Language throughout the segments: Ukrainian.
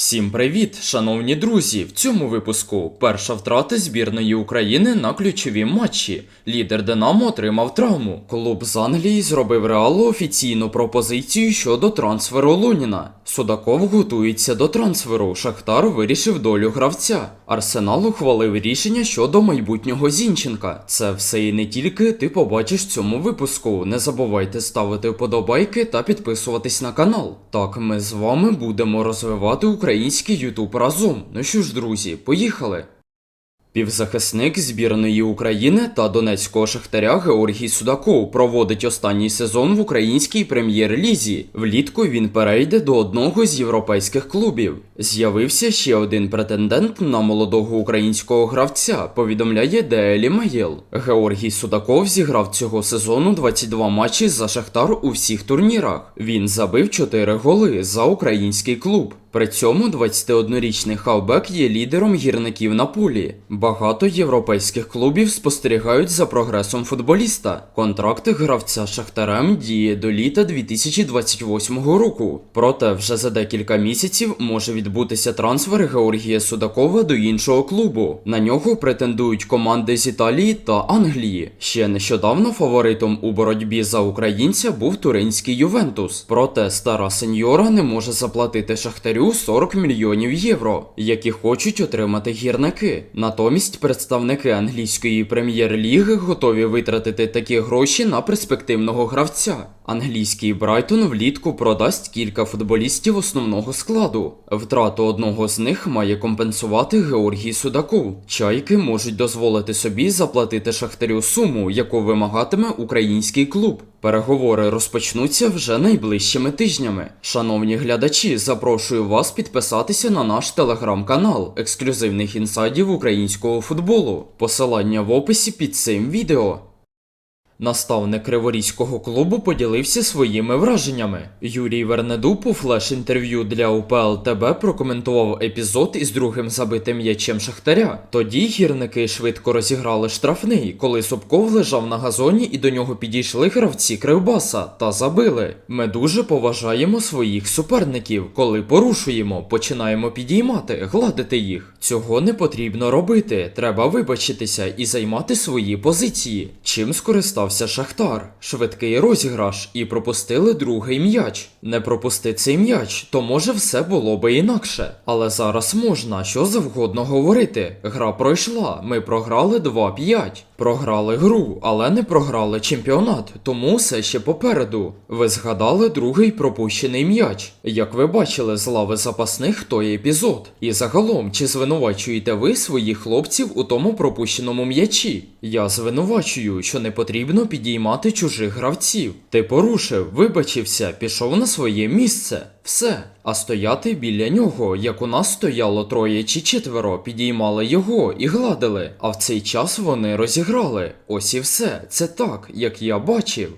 Всім привіт, шановні друзі! В цьому випуску перша втрата збірної України на ключові матчі. Лідер Динамо отримав травму. Клуб з Англії зробив реалу офіційну пропозицію щодо трансферу Луніна. Судаков готується до трансферу. Шахтар вирішив долю гравця. Арсенал ухвалив рішення щодо майбутнього Зінченка. Це все і не тільки ти побачиш в цьому випуску. Не забувайте ставити вподобайки та підписуватись на канал. Так ми з вами будемо розвивати український Ютуб разом. Ну що ж, друзі, поїхали! Півзахисник збірної України та донецького шахтаря Георгій Судаков проводить останній сезон в українській прем'єр-лізі. Влітку він перейде до одного з європейських клубів. З'явився ще один претендент на молодого українського гравця, повідомляє Daily Mail. Георгій Судаков зіграв цього сезону 22 матчі за Шахтар у всіх турнірах. Він забив 4 голи за український клуб. При цьому 21-річний хавбек є лідером гірників на пулі. Багато європейських клубів спостерігають за прогресом футболіста. Контракт гравця Шахтарем діє до літа 2028 року. Проте вже за декілька місяців може відбутися трансфер Георгія Судакова до іншого клубу. На нього претендують команди з Італії та Англії. Ще нещодавно фаворитом у боротьбі за українця був туринський Ювентус. Проте стара сеньора не може заплатити Шахтарю 40 мільйонів євро, які хочуть отримати гірники. Натомість представники англійської прем'єр-ліги готові витратити такі гроші на перспективного гравця. Англійський Брайтон влітку продасть кілька футболістів основного складу. Втрату одного з них має компенсувати Георгій Судаков. Чайки можуть дозволити собі заплатити шахтарю суму, яку вимагатиме український клуб. Переговори розпочнуться вже найближчими тижнями. Шановні глядачі, запрошую вас підписатися на наш телеграм-канал ексклюзивних інсайдів українського футболу. Посилання в описі під цим відео. Наставник Криворізького клубу поділився своїми враженнями. Юрій Вернедуб у флеш-інтерв'ю для УПЛ ТБ прокоментував епізод із другим забитим м'ячем Шахтаря. Тоді гірники швидко розіграли штрафний, коли Собков лежав на газоні і до нього підійшли гравці Кривбаса та забили. Ми дуже поважаємо своїх суперників. Коли порушуємо, починаємо підіймати, гладити їх. Цього не потрібно робити. Треба вибачитися і займати свої позиції. Чим скористався Шахтар? Швидкий розіграш і пропустили другий м'яч. Не пропусти цей м'яч, то може все було би інакше. Але зараз можна що завгодно говорити. Гра пройшла. Ми програли 2-5. Програли гру, але не програли чемпіонат, тому все ще попереду. Ви згадали другий пропущений м'яч. Як ви бачили з лави запасних той епізод. І загалом, чи звинувачуєте ви своїх хлопців у тому пропущеному м'ячі? Я звинувачую, що не потрібно підіймати чужих гравців. Ти порушив, вибачився, пішов на своє місце. Все. А стояти біля нього, як у нас стояло троє чи четверо, підіймали його і гладили. А в цей час вони розіграли. Ось і все. Це так, як я бачив.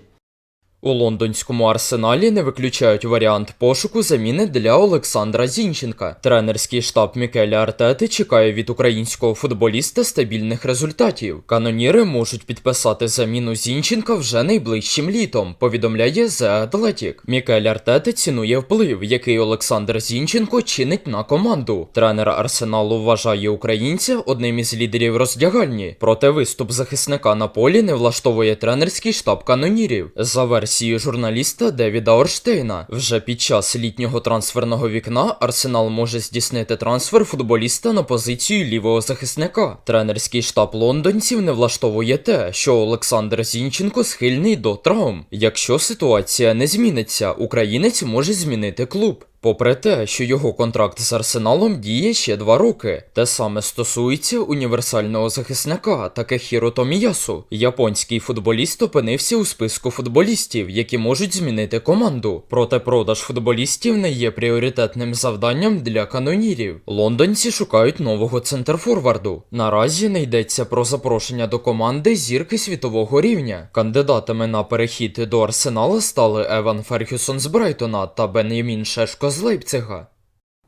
У лондонському арсеналі не виключають варіант пошуку заміни для Олександра Зінченка. Тренерський штаб Мікеля Артети чекає від українського футболіста стабільних результатів. Каноніри можуть підписати заміну Зінченка вже найближчим літом, повідомляє The Athletic. Мікель Артети цінує вплив, який Олександр Зінченко чинить на команду. Тренер Арсеналу вважає українця одним із лідерів роздягальні. Проте виступ захисника на полі не влаштовує тренерський штаб канонірів. За версією журналіста Девіда Орштейна, вже під час літнього трансферного вікна Арсенал може здійснити трансфер футболіста на позицію лівого захисника. Тренерський штаб лондонців не влаштовує те, що Олександр Зінченко схильний до травм. Якщо ситуація не зміниться, українець може змінити клуб. Попри те, що його контракт з Арсеналом діє ще два роки, те саме стосується універсального захисника Такехіро Томіясу. Японський футболіст опинився у списку футболістів, які можуть змінити команду. Проте продаж футболістів не є пріоритетним завданням для канонірів. Лондонці шукають нового центрфорварду. Наразі не йдеться про запрошення до команди зірки світового рівня. Кандидатами на перехід до Арсенала стали Еван Ферхюсон з Брайтона та Бен'ямін Шешко з Лейпцига.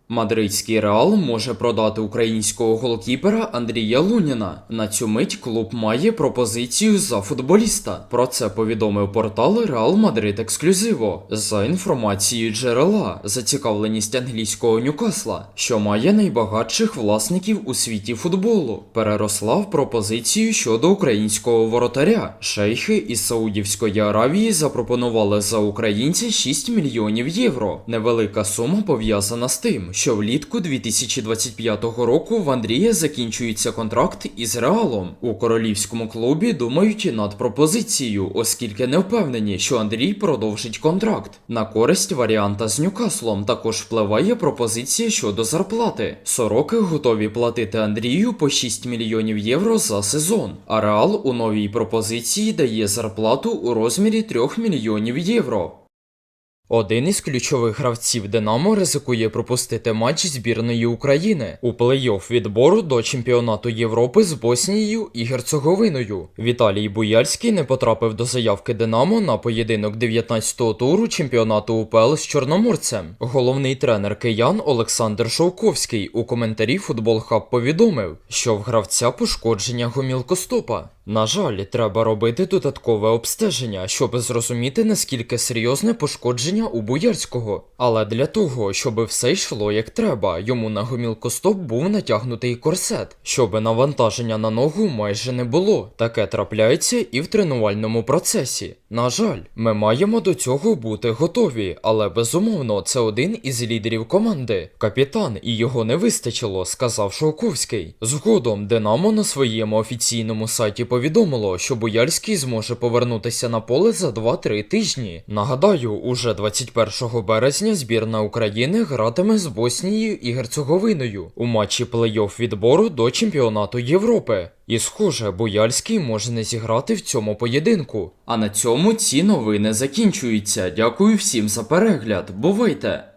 Мадридський реал може продати українського голкіпера Андрія Луніна. На цю мить клуб має пропозицію за футболіста. Про це повідомив портал Реал Мадрид Ексклюзиво. За інформацією джерела, зацікавленість англійського Ньюкасла, що має найбагатших власників у світі футболу, переросла в пропозицію щодо українського воротаря. Шейхи із Саудівської Аравії запропонували за українця 6 мільйонів євро. Невелика сума пов'язана з тим, що влітку 2025 року в Андрія закінчується контракт із Реалом. У королівському клубі думають над пропозицією, оскільки не впевнені, що Андрій продовжить контракт. На користь варіанта з Ньюкаслом також впливає пропозиція щодо зарплати. Сороки готові платити Андрію по 6 мільйонів євро за сезон, а Реал у новій пропозиції дає зарплату у розмірі 3 мільйонів євро. Один із ключових гравців Динамо ризикує пропустити матч збірної України у плей-офф відбору до чемпіонату Європи з Боснією і Герцеговиною. Віталій Буяльський не потрапив до заявки Динамо на поєдинок 19-го туру чемпіонату УПЛ з Чорноморцем. Головний тренер киян Олександр Шовковський у коментарі Футбол Хаб повідомив, що в гравця пошкодження гомілкостопа. На жаль, треба робити додаткове обстеження, щоб зрозуміти наскільки серйозне пошкодження у боярського. Але для того, щоб все йшло як треба, йому на гомілкостоп був натягнутий корсет, щоб навантаження на ногу майже не було. Таке трапляється і в тренувальному процесі. На жаль, ми маємо до цього бути готові, але безумовно це один із лідерів команди. Капітан, і його не вистачило, сказав Шовковський. Згодом Динамо на своєму офіційному сайті повідомило, що Бояльський зможе повернутися на поле за 2-3 тижні. Нагадаю, уже 21 березня збірна України гратиме з Боснією і Герцеговиною у матчі плей-офф відбору до чемпіонату Європи. І схоже, Бояльський може не зіграти в цьому поєдинку. А на цьому ці новини закінчуються. Дякую всім за перегляд. Бувайте!